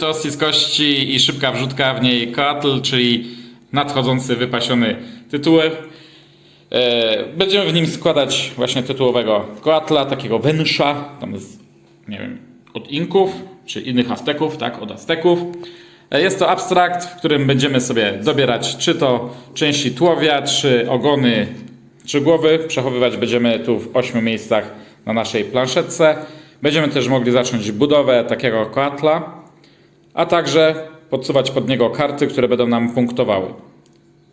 To kości i szybka wrzutka w niej Coatl, czyli nadchodzący wypasiony tytułek. E, Będziemy w nim składać właśnie tytułowego Coatla, takiego węsza, tam jest, nie wiem, od Inków, czy innych Azteków, tak, od Azteków. E, Jest to abstrakt, w którym będziemy sobie dobierać czy to części tułowia, czy ogony, czy głowy. Przechowywać będziemy tu w ośmiu miejscach na naszej planszetce. Będziemy też mogli zacząć budowę takiego Coatla a także podsuwać pod niego karty, które będą nam punktowały.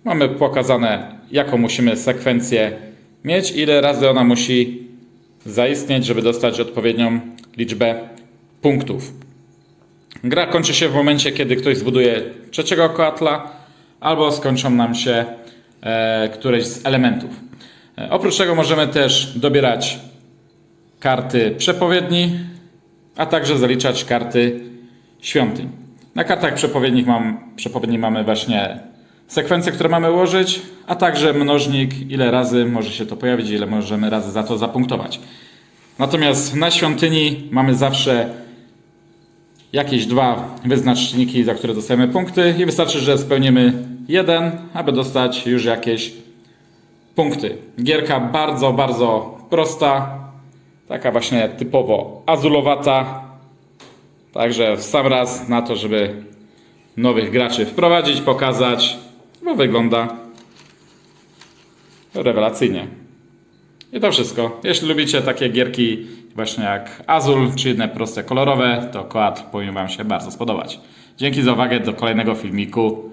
Mamy pokazane, jaką musimy sekwencję mieć, ile razy ona musi zaistnieć, żeby dostać odpowiednią liczbę punktów. Gra kończy się w momencie, kiedy ktoś zbuduje trzeciego koatla, albo skończą nam się e, któreś z elementów. E, oprócz tego możemy też dobierać karty przepowiedni, a także zaliczać karty świątyń. Na kartach przepowiednich, mam, przepowiedni mamy właśnie sekwencje, które mamy ułożyć, a także mnożnik, ile razy może się to pojawić, ile możemy razy za to zapunktować. Natomiast na świątyni mamy zawsze jakieś dwa wyznaczniki, za które dostajemy punkty i wystarczy, że spełnimy jeden, aby dostać już jakieś punkty. Gierka bardzo, bardzo prosta, taka właśnie typowo azulowata, Także w sam raz na to, żeby nowych graczy wprowadzić, pokazać, bo wygląda rewelacyjnie. I to wszystko. Jeśli lubicie takie gierki właśnie jak Azul, czy inne proste kolorowe, to Koat powinien Wam się bardzo spodobać. Dzięki za uwagę, do kolejnego filmiku.